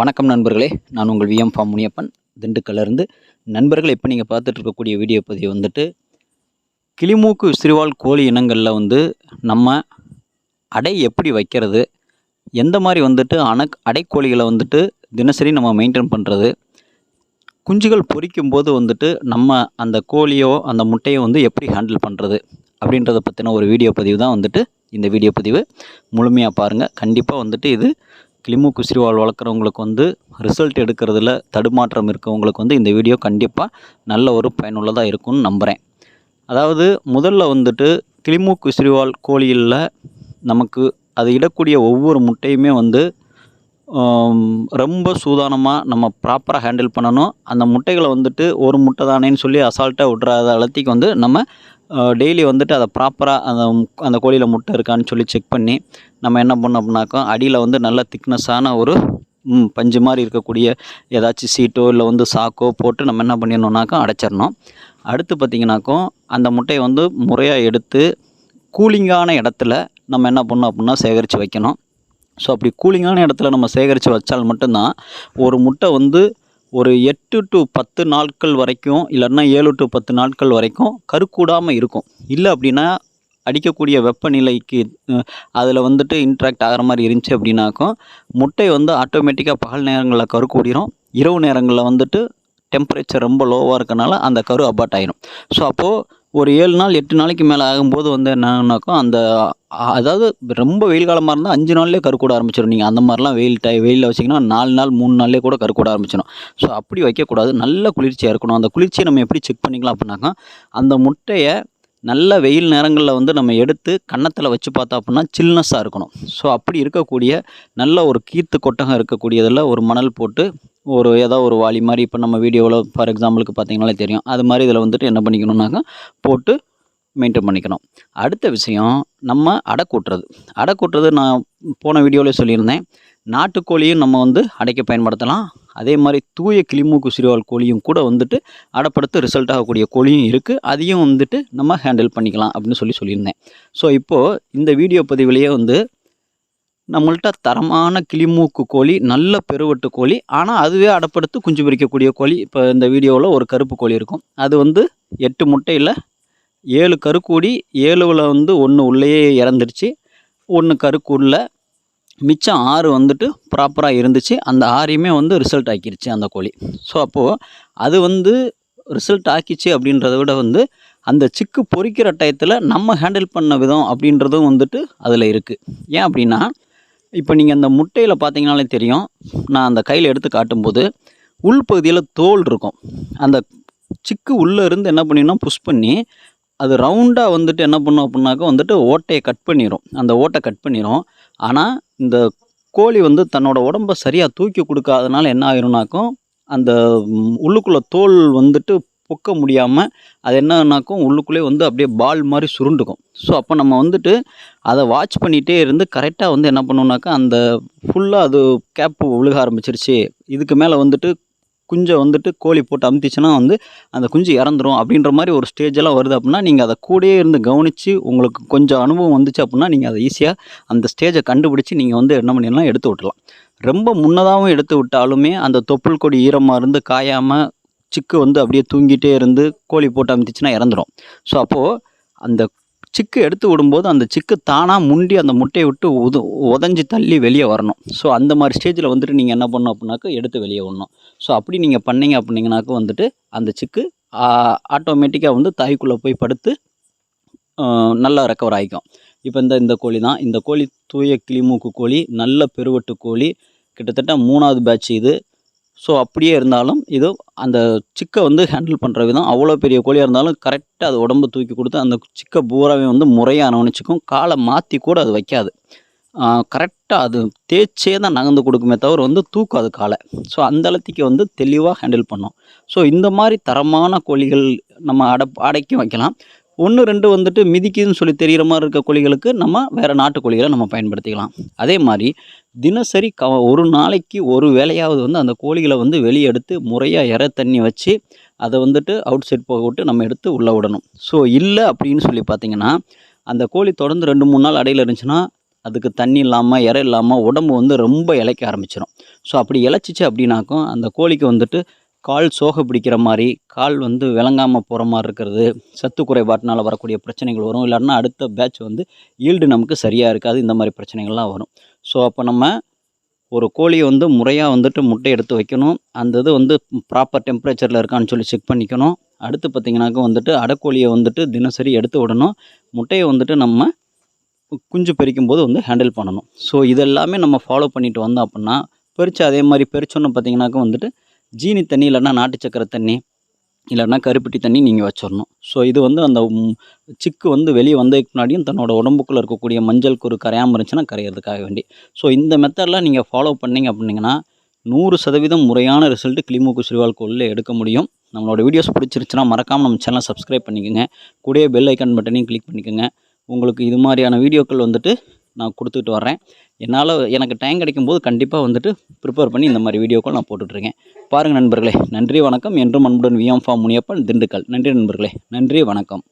வணக்கம் நண்பர்களே. நான் உங்கள் விஎம் ஃபார்ம் முனியப்பன். திண்டுக்கல்லேருந்து நண்பர்கள் இப்போ நீங்கள் பார்த்துட்டு இருக்கக்கூடிய வீடியோ பதிவு வந்துட்டு கிளிமூக்கு சிறுவால் கோழி இனங்களில் வந்து நம்ம அடை எப்படி வைக்கிறது எந்த மாதிரி வந்துட்டு அணக் அடைக்கோழிகளை வந்துட்டு தினசரி நம்ம மெயின்டைன் பண்ணுறது குஞ்சுகள் பொரிக்கும் போது வந்துட்டு நம்ம அந்த கோழியோ அந்த முட்டையோ வந்து எப்படி ஹேண்டில் பண்ணுறது அப்படின்றத பற்றின ஒரு வீடியோ பதிவு தான் வந்துட்டு இந்த வீடியோ பதிவு. முழுமையாக பாருங்கள் கண்டிப்பாக வந்துட்டு இது கிளிமூக்கு சிறுவாள் வளர்க்குறவங்களுக்கு வந்து ரிசல்ட் எடுக்கிறதுல தடுமாற்றம் இருக்கவங்களுக்கு வந்து இந்த வீடியோ கண்டிப்பாக நல்ல ஒரு பயனுள்ளதாக இருக்கும்னு நம்புகிறேன் அதாவது முதல்ல வந்துட்டு கிளிமூக்கு சிறுவாள் கோழியில் நமக்கு அது இடக்கூடிய ஒவ்வொரு முட்டையுமே வந்து ரொம்ப சூதானமாக நம்ம ப்ராப்பராக ஹேண்டில் பண்ணணும். அந்த முட்டைகளை வந்துட்டு ஒரு முட்டை தானேன்னு சொல்லி அசால்ட்டாக விட்றாத அளத்திக்கு வந்து நம்ம டெய்லி வந்துட்டு அதை ப்ராப்பராக அந்த அந்த கோழியில் முட்டை இருக்கான்னு சொல்லி செக் பண்ணி நம்ம என்ன பண்ணோம் அப்படின்னாக்கா அடியில் வந்து நல்ல திக்னஸான ஒரு பஞ்சு மாதிரி இருக்கக்கூடிய ஏதாச்சும் சீட்டோ இல்லை வந்து சாக்கோ போட்டு நம்ம என்ன பண்ணிடணுன்னாக்கா அடைச்சிடணும். அடுத்து பார்த்திங்கனாக்கோ அந்த முட்டையை வந்து முறையாக எடுத்து கூலிங்கான இடத்துல நம்ம என்ன பண்ணோம் அப்படின்னா சேகரித்து வைக்கணும். ஸோ அப்படி கூலிங்கான இடத்துல நம்ம சேகரித்து வச்சால் மட்டும்தான் ஒரு முட்டை வந்து ஒரு எட்டு டு பத்து நாட்கள் வரைக்கும் இல்லைன்னா ஏழு டு பத்து நாட்கள் வரைக்கும் கருக்கூடாமல் இருக்கும். இல்லை அப்படின்னா அடிக்கக்கூடிய வெப்பநிலைக்கு அதில் வந்துட்டு இன்ட்ராக்ட் ஆகிற மாதிரி இருந்துச்சு அப்படின்னாக்கும் முட்டை வந்து ஆட்டோமேட்டிக்காக பகல் நேரங்களில் கரு கூடிரும். இரவு நேரங்களில் வந்துட்டு டெம்பரேச்சர் ரொம்ப லோவாக இருக்கனால அந்த கரு அபாட் ஆயிரும். ஸோ அப்போது ஒரு ஏழு நாள் எட்டு நாளைக்கு மேலே ஆகும்போது வந்து என்னன்னாக்கா அந்த அதாவது ரொம்ப வெயில் காலமாக இருந்தால் அஞ்சு நாள்லேயே கருக்கூட ஆரம்பிச்சிடும் நீங்கள் அந்த மாதிரிலாம் வெயில் டை வெயிலில் வச்சிங்கன்னா நாலு நாள் மூணு நாள்லேயே கூட கருக்கூட ஆரம்பிச்சிடும் ஸோ அப்படி வைக்கக்கூடாது. நல்ல குளிர்ச்சியாக இருக்கணும். அந்த குளிர்ச்சியை நம்ம எப்படி செக் பண்ணிக்கலாம் அப்படின்னாக்கா அந்த முட்டையை நல்ல வெயில் நேரங்களில் வந்து நம்ம எடுத்து கன்னத்தில் வச்சு பார்த்தா அப்படின்னா சில்னஸ்ஸாக இருக்கணும். ஸோ அப்படி இருக்கக்கூடிய நல்ல ஒரு கீத்து கொட்டகம் இருக்கக்கூடியதில் ஒரு மணல் போட்டு ஒரு ஏதோ ஒரு வாளி மாதிரி இப்போ நம்ம வீடியோவில் ஃபார் எக்ஸாம்பிளுக்கு பார்த்தீங்கனாலே தெரியும். அது மாதிரி இதில் வந்துட்டு என்ன பண்ணிக்கணும்னாக்கா போட்டு மெயின்டைன் பண்ணிக்கணும். அடுத்த விஷயம் நம்ம அடை கூட்டுறது. அடை கூட்டுறது நான் போன வீடியோவிலே சொல்லியிருந்தேன். நாட்டுக்கோழியும் நம்ம வந்து அடைக்க பயன்படுத்தலாம். அதே மாதிரி தூய கிளிமூக்கு சிறுவால் கோழியும் கூட வந்துட்டு அடப்படுத்து ரிசல்ட் ஆகக்கூடிய கோழியும் இருக்குது அதையும் வந்துட்டு நம்ம ஹேண்டில் பண்ணிக்கலாம் அப்படின்னு சொல்லி சொல்லியிருந்தேன். ஸோ இப்போது இந்த வீடியோ பதிவிலேயே வந்து நம்மள்ட்ட தரமான கிளிமூக்கு கோழி நல்ல பெருவட்டு கோழி ஆனால் அதுவே அடப்படுத்து குஞ்சு பிரிக்கக்கூடிய கோழி இப்போ இந்த வீடியோவில் ஒரு கருப்பு கோழி இருக்கும். அது வந்து எட்டு முட்டையில் ஏழு கருக்கூடி ஏழுவில் வந்து ஒன்று உள்ளேயே இறந்துருச்சு. ஒன்று கருக்கூடில் மிச்சம் ஆறு வந்துட்டு ப்ராப்பராக இருந்துச்சு. அந்த ஆறையுமே வந்து ரிசல்ட் ஆக்கிருச்சு அந்த கோழி. ஸோ அப்போது அது வந்து ரிசல்ட் ஆக்கிச்சு அப்படின்றத விட வந்து அந்த சிக்கு பொறிக்கிற டயத்தில் நம்ம ஹேண்டில் பண்ண விதம் அப்படின்றதும் வந்துட்டு அதில் இருக்குது ஏன் அப்படின்னா இப்போ நீங்கள் அந்த முட்டையில் பார்த்தீங்கனாலே தெரியும். நான் அந்த கையில் எடுத்து காட்டும்போது உள்பகுதியில் தோல் இருக்கும். அந்த சிக்கு உள்ளே இருந்து என்ன பண்ணினா புஷ் பண்ணி அது ரவுண்டாக வந்துட்டு என்ன பண்ணும் அப்படின்னாக்கா வந்துட்டு ஓட்டையை கட் பண்ணிடும் அந்த ஓட்டை கட் பண்ணிடும் ஆனால் இந்த கோழி வந்து தன்னோட உடம்ப சரியாக தூக்கி கொடுக்காதனால என்ன ஆயிரும்னாக்கும் அந்த உள்ளுக்குள்ளே தோல் வந்துட்டு பொக்க முடியாமல் அது என்னன்னாக்கும் உள்ளுக்குள்ளே வந்து அப்படியே பால் மாதிரி சுருண்டுக்கும். ஸோ அப்போ நம்ம வந்துட்டு அதை வாட்ச் பண்ணிகிட்டே இருந்து கரெக்டாக வந்து என்ன பண்ணோம்னாக்கா அந்த ஃபுல்லாக அது கேப்பு விழுக ஆரம்பிச்சிருச்சு. இதுக்கு மேலே வந்துட்டு குஞ்சை வந்துட்டு கோழி போட்டு அமுத்திச்சுன்னா வந்து அந்த குஞ்சு இறந்துடும் அப்படின்ற மாதிரி ஒரு ஸ்டேஜெல்லாம் வருது அப்படின்னா நீங்கள் அதை கூடயே இருந்து கவனித்து உங்களுக்கு கொஞ்சம் அனுபவம் வந்துச்சு அப்படின்னா நீங்கள் அதை ஈஸியாக அந்த ஸ்டேஜை கண்டுபிடிச்சி நீங்கள் வந்து என்ன பண்ணிடலாம் எடுத்து விட்டுலாம் ரொம்ப முன்னதாகவும் எடுத்து விட்டாலுமே அந்த தொப்புள் கொடி ஈரமாக இருந்து காயாமல் சிக்கு வந்து அப்படியே தூங்கிட்டே இருந்து கோழி போட்டு அமுத்திச்சுன்னா இறந்துரும். ஸோ அப்போது அந்த சிக்கு எடுத்து விடும்போது அந்த சிக்கு தானாக முண்டி அந்த முட்டையை விட்டு உது உதஞ்சி தள்ளி வெளியே வரணும். ஸோ அந்த மாதிரி ஸ்டேஜில் வந்துட்டு நீங்கள் என்ன பண்ணணும் அப்படின்னாக்கா எடுத்து வெளியே விடணும். ஸோ அப்படி நீங்கள் பண்ணீங்க அப்படிங்கனாக்கா வந்துட்டு அந்த சிக்கு ஆட்டோமேட்டிக்காக வந்து தாய்க்குள்ளே போய் படுத்து நல்லா ரெக்கவர் ஆகிக்கும். இப்போ இந்த இந்த கோழி தான். இந்த கோழி தூய கிளிமூக்கு கோழி நல்ல பெருவட்டு கோழி. கிட்டத்தட்ட மூணாவது பேட்ச் இது. ஸோ அப்படியே இருந்தாலும் இது அந்த சிக்கை வந்து ஹேண்டில் பண்ணுற விதம். அவ்வளோ பெரிய கோழியாக இருந்தாலும் கரெக்டாக அது உடம்பு தூக்கி கொடுத்து அந்த சிக்கை பூராவே வந்து முறையாக கவனிச்சுக்கும் காலை மாற்றி கூட அது வைக்காது. கரெக்டாக அது தேய்ச்சே தான் நகர்ந்து கொடுக்குமே தவிர வந்து தூக்காது காலை. ஸோ அந்த அளத்துக்கு வந்து தெளிவாக ஹேண்டில் பண்ணும் ஸோ இந்த மாதிரி தரமான கோழிகள் நம்ம அடை அடைக்கும் வைக்கலாம். ஒன்று ரெண்டு வந்துட்டு மிதிக்குதுன்னு சொல்லி தெரிகிற மாதிரி இருக்க கோழிகளுக்கு நம்ம வேறு நாட்டுக்கோழிகளை நம்ம பயன்படுத்திக்கலாம். அதே மாதிரி தினசரி க ஒரு நாளைக்கு ஒரு வேளையாவது வந்து அந்த கோழிகளை வந்து வெளியே எடுத்து முறையாக இற தண்ணி வச்சு அதை வந்துட்டு அவுட் சைட் போக விட்டு நம்ம எடுத்து உள்ளே விடணும். ஸோ இல்லை அப்படின்னு சொல்லி பார்த்தீங்கன்னா அந்த கோழி தொடர்ந்து ரெண்டு மூணு நாள் அடையில் இருந்துச்சுன்னா அதுக்கு தண்ணி இல்லாமல் இறை இல்லாமல் உடம்பு வந்து ரொம்ப இளைக்க ஆரம்பிச்சிடும் ஸோ அப்படி இழைச்சிச்சு அப்படின்னாக்கும் அந்த கோழிக்கு வந்துட்டு கால் சோகை பிடிக்கிற மாதிரி கால் வந்து விளங்காமல் போகிற மாதிரி இருக்கிறது சத்து குறைபாட்டினால் வரக்கூடிய பிரச்சனைகள் வரும். இல்லைன்னா அடுத்த பேட்ச் வந்து ஈல்டு நமக்கு சரியாக இருக்காது இந்த மாதிரி பிரச்சனைகள்லாம் வரும். ஸோ அப்போ நம்ம ஒரு கோழியை வந்து முறையாக வந்துட்டு முட்டை எடுத்து வைக்கணும். அந்த இது வந்து ப்ராப்பர் டெம்பரேச்சரில் இருக்கான்னு சொல்லி செக் பண்ணிக்கணும். அடுத்து பார்த்திங்கனாக்கா வந்துட்டு அடைக்கோழியை வந்துட்டு தினசரி எடுத்து விடணும். முட்டையை வந்துட்டு நம்ம குஞ்சு பொரிக்கும் போது வந்து ஹேண்டில் பண்ணணும். ஸோ இதெல்லாமே நம்ம ஃபாலோ பண்ணிட்டு வந்தோம் அப்படின்னா பொரிச்சு அதே மாதிரி பொரிச்சோன்னு பார்த்தீங்கன்னாக்கா வந்துட்டு ஜீனி தண்ணி இல்லைன்னா நாட்டு சக்கரை தண்ணி இல்லைன்னா கருப்பட்டி தண்ணி நீங்கள் வச்சிடணும் ஸோ இது வந்து அந்த சிக்கு வந்து வெளியே வந்ததுக்கு முன்னாடியும் தன்னோட உடம்புக்குள்ளே இருக்கக்கூடிய மஞ்சள் குரு கரையாமல் இருந்துச்சுன்னா கரையிறதுக்காக வேண்டி. ஸோ இந்த மெத்தட்லாம் நீங்கள் ஃபாலோ பண்ணிங்க அப்படின்னீங்கன்னா நூறு சதவீதம் முறையான ரிசல்ட்டு கிளிமூக்கு சிறுவால் கோலில் எடுக்க முடியும். நம்மளோட வீடியோஸ் பிடிச்சிருச்சுன்னா மறக்காமல் நம்ம சேனலை சப்ஸ்கிரைப் பண்ணிக்கோங்க. கூடயே பெல் ஐக்கான் பட்டனையும் கிளிக் பண்ணிக்கோங்க. உங்களுக்கு இது மாதிரியான வீடியோக்கள் வந்துட்டு நான் கொடுத்துட்டு வர்றேன். என்னால் எனக்கு டைம் கிடைக்கும்போது கண்டிப்பாக வந்துட்டு ப்ரிப்பேர் பண்ணி இந்த மாதிரி வீடியோக்கள் நான் போட்டுட்ருக்கேன் பாருங்கள் நண்பர்களே. நன்றி வணக்கம் என்றும் அன்புடன் விஎம் ஃபார்ம் முனியப்பன் திண்டுக்கல். நன்றி நண்பர்களே. நன்றி வணக்கம்.